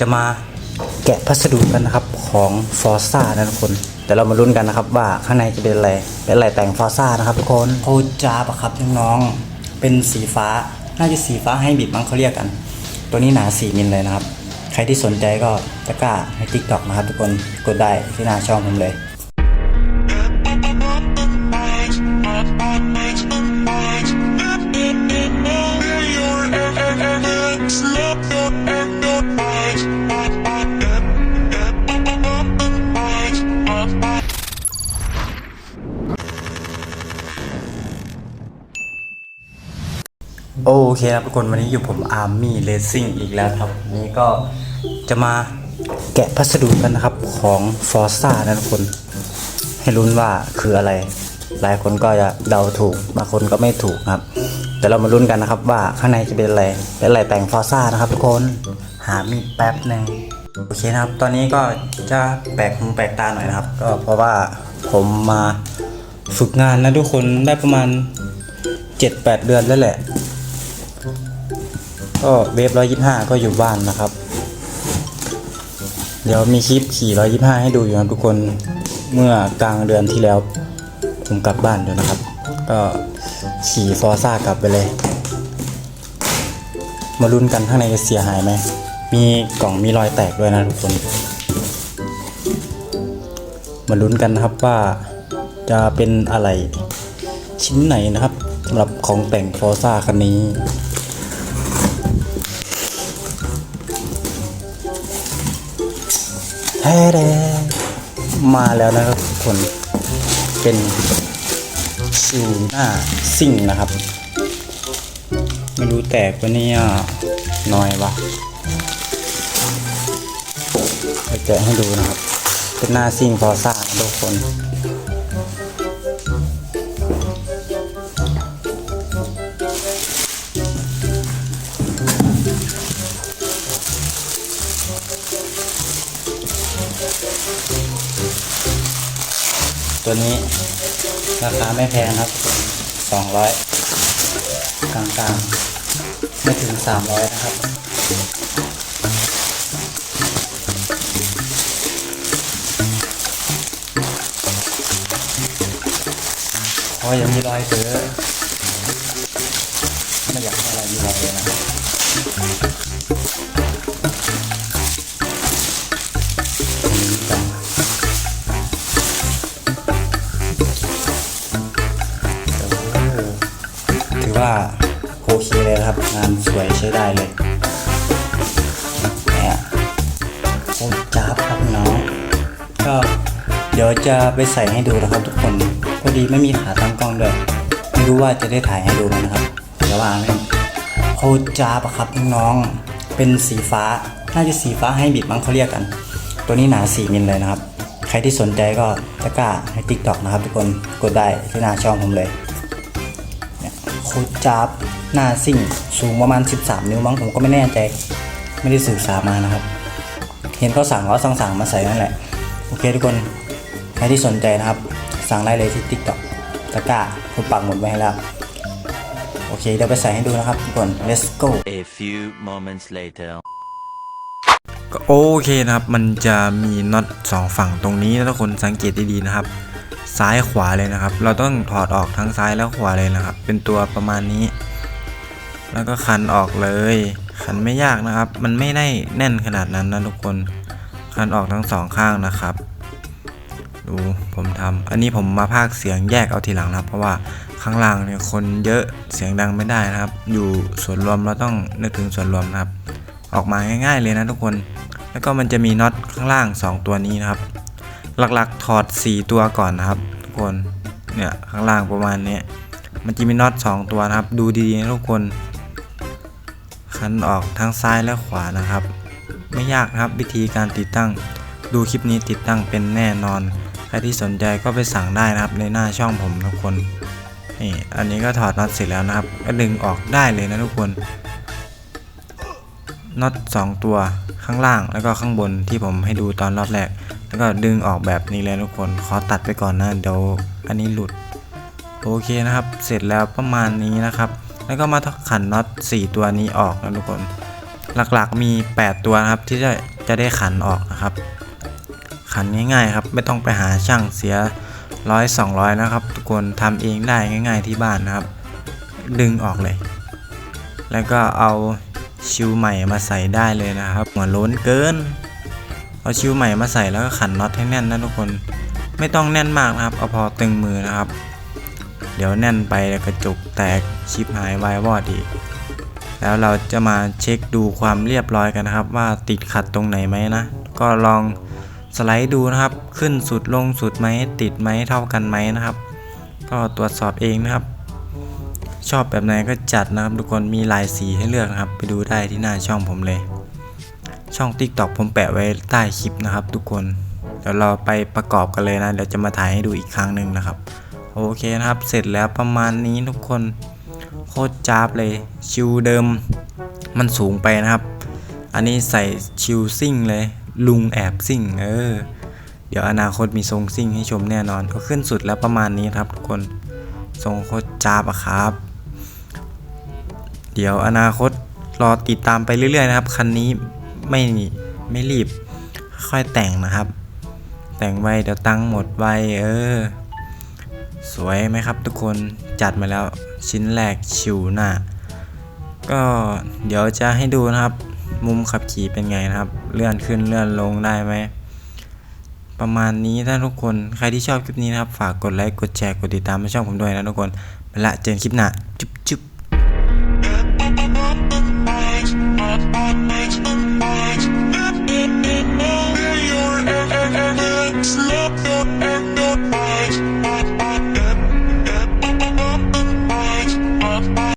จะมาแกะพัสดุกันนะครับของฟอร์ซ่านะทุกคนเดี๋ยวเรามาลุ้นกันนะครับว่าข้างในจะเป็นอะไร เป็นอะไรแต่งฟอร์ซ่านะครับทุกคนโอจาปะครับน้องๆเป็นสีฟ้าน่าจะสีฟ้าให้บิดมั้งเขาเรียกกัน ตัวนี้หนาสี่มิลเลยนะครับ ใครที่สนใจก็ตะกร้าใน t ิ k t o k นะครับทุกคนกดได้ที่หน้าช่องผมเลย โอเคครับทุกคนวันนี้อยู่ผมอาร์มี่เลสซิ่งอีกแล้วครับวันนี้ก็จะมาแกะพัสดุกันนะครับของฟอร์ซ่านะทุกคน ให้ลุ้นว่าคืออะไร หลายคนก็จะเดาถูกบางคนก็ไม่ถูกครับ แต่เรามาลุ้นกันนะครับว่าข้างในจะเป็นอะไรเป็นอะไรแต่งฟอร์ซ่านะครับ ทุกคนหามีดแป๊บหนึ่งโอเคนะครับ ตอนนี้ก็จะแปลกหูแปลกตาหน่อยนะครับ ก็เพราะว่าผมมาฝึกงานนะทุกคนได้ประมาณ 7-8 เดือนแล้วแหละ ก็เวฟร้อยยี่ห้าก็อยู่บ้านนะครับ เดี๋ยวมีคลิปขี่ร้อยยี่ห้าให้ดูอยู่นะทุกคนเมื่อกลางเดือนที่แล้ว ผมกลับบ้านอยู่นะครับ ก็ขี่ฟอร์ซ่ากลับไปเลย มาลุ้นกันข้างในจะเสียหายไหม มีกล่องมีรอยแตกด้วยนะทุกคน มาลุ้นกันนะครับว่าจะเป็นอะไรชิ้นไหนนะครับสำหรับของแต่งฟอร์ซ่าคันนี้ แท้แดมาแล้วนะครับทุกคนเป็นชูหน้าซิ่งนะครับ ไม่รู้แตกปะเนี่ยน้อยวะจะแกะให้ดูนะครับ เป็นหน้าซิ่งฟอซ่าทุกคน ตัวนี้ราคาไม่แพงครับสองร้อยกลางๆ ไม่ถึงสามร้อยนะครับ เพราะยังมีรอยเสือไม่อยากให้อะไรมีรอยเลยนะครับ ว่าโอเคเลยครับ งานสวยใช้ได้เลยเนี่ยโคตรจ้าบครับน้องก็เดี๋ยวจะไปใส่ให้ดูนะครับ ทุกคนพอดีไม่มีขาตั้งกล้องด้วยไม่รู้ว่าจะได้ถ่ายให้ดูไหมนะครับเดี๋ยวว่าไม่โคตรจ้าบครับน้องเป็นสีฟ้าน่าจะสีฟ้าให้บิดมั้งเขาเรียกกัน ตัวนี้หนา4มิลเลยนะครับ ใครที่สนใจก็ตะกร้าใน t ิ k t o k นะครับทุกคนกดได้ที่หน้าช่องผมเลย โคตรจับหน้าซิ่งสูงประมาณ 13 นิ้วมั้งผมก็ไม่แน่ใจ ไม่ได้สื่อสารมานะครับ เห็นเขาสั่งเขาสั่งสั่งมาใส่นั่นแหละ โอเคทุกคน ใครที่สนใจนะครับ สั่งได้เลยที่ TikTok ตะกร้าผมปักหมุดไว้ให้แล้ว โอเคเดี๋ยวไปใส่ให้ดูนะครับทุกคน let's go A few moments later. ก็โอเคนะครับ มันจะมีน็อตสองฝั่งตรงนี้นะทุกคนสังเกตดีๆนะครับ ซ้ายขวาเลยนะครับ เราต้องถอดออกทั้งซ้ายและขวาเลยนะครับ เป็นตัวประมาณนี้ แล้วก็คันออกเลย คันไม่ยากนะครับ มันไม่ได้แน่นขนาดนั้นนะทุกคน คันออกทั้งสองข้างนะครับ ดูผมทำอันนี้ผมมาพากย์เสียงแยกเอาทีหลังนะครับ เพราะว่าข้างล่างเนี่ยคนเยอะเสียงดังไม่ได้นะครับ อยู่ส่วนรวมเราต้องนึกถึงส่วนรวมนะครับ ออกมาง่าย ๆเลยนะทุกคน แล้วก็มันจะมีน็อตข้างล่าง 2 ตัวนี้นะครับ หลักๆ ถอด 4 ตัวก่อนนะครับ ทุกคน เนี่ยข้างล่างประมาณนี้ มันจะมีน็อต2ตัวนะครับ ดูดีๆนะทุกคน คันออกทั้งซ้ายและขวานะครับ ไม่ยากนะครับวิธีการติดตั้ง ดูคลิปนี้ติดตั้งเป็นแน่นอน ใครที่สนใจก็ไปสั่งได้นะครับในหน้าช่องผมทุกคน นี่ อันนี้ก็ถอดน็อตเสร็จแล้วนะครับ ก็ดึงออกได้เลยนะทุกคน น็อต2 ตัวข้างล่างแล้วก็ข้างบนที่ผมให้ดูตอนรอบแรก แล้วก็ดึงออกแบบนี้เลยทุกคนขอตัดไปก่อนนะเดี๋ยวอันนี้หลุดโอเคนะครับ เสร็จแล้วประมาณนี้นะครับ แล้วก็มาขันน็อต4 ตัวนี้ออกนะทุกคนหลักๆมี 8 ตัวนะครับที่จะจะได้ขันออกนะครับ ขันง่ายๆครับไม่ต้องไปหาช่างเสียร้อยสองร้อยนะครับ ทุกคนทำเองได้ง่าย ๆที่บ้านนะครับ ดึงออกเลย แล้วก็เอา ชิวใหม่มาใส่ได้เลยนะครับหัวล้นเกิน เอาชิวใหม่มาใส่แล้วก็ขันน็อตให้แน่นนะทุกคน ไม่ต้องแน่นมากนะครับ เอาพอตึงมือนะครับ เดี๋ยวแน่นไปแล้วกระจกแตกชิปหายวายวอดอีก แล้วเราจะมาเช็คดูความเรียบร้อยกันนะครับ ว่าติดขัดตรงไหนไหมนะ ก็ลองสไลด์ดูนะครับ ขึ้นสุดลงสุดไหมติดไหมเท่ากันไหมนะครับ ก็ตรวจสอบเองนะครับ ชอบแบบไหนก็จัดนะครับทุกคนมีหลายสีให้เลือกนะครับ ไปดูได้ที่หน้าช่องผมเลย ช่อง TikTok ผมแปะไว้ใต้คลิปนะครับ ทุกคนเดี๋ยวเราไปประกอบกันเลยนะเดี๋ยวจะมาถ่ายให้ดูอีกครั้งหนึ่งนะครับโอเคนะครับ เสร็จแล้วประมาณนี้ทุกคนโคตรจ้าบเลยชิวเดิมมันสูงไปนะครับ อันนี้ใส่ชิวซิ่งเลยลุงแอบซิ่งเออเดี๋ยวอนาคตมีทรงซิ่งให้ชมแน่นอนก็ขึ้นสุดแล้วประมาณนี้ครับทุกคนทรงโคตรจ้าบอะครับ เดี๋ยวอนาคตรอติดตามไปเรื่อยๆนะครับ คันนี้ไม่ไม่รีบ ค่อยแต่งนะครับ แต่งไวเดี๋ยวตังค์หมดไวเออ สวยไหมครับทุกคนจัดมาแล้วชิ้นแรกชิวหน้า ก็เดี๋ยวจะให้ดูนะครับ มุมขับขี่เป็นไงนะครับ เลื่อนขึ้นเลื่อนลงได้ไหมประมาณนี้ถ้าทุกคนใครที่ชอบคลิปนี้นะครับ ฝากกดไลค์กดแชร์กดติดตามให้ช่องผมด้วยนะทุกคนไปละเจอกันคลิปหน้าจุ๊บจุ๊บ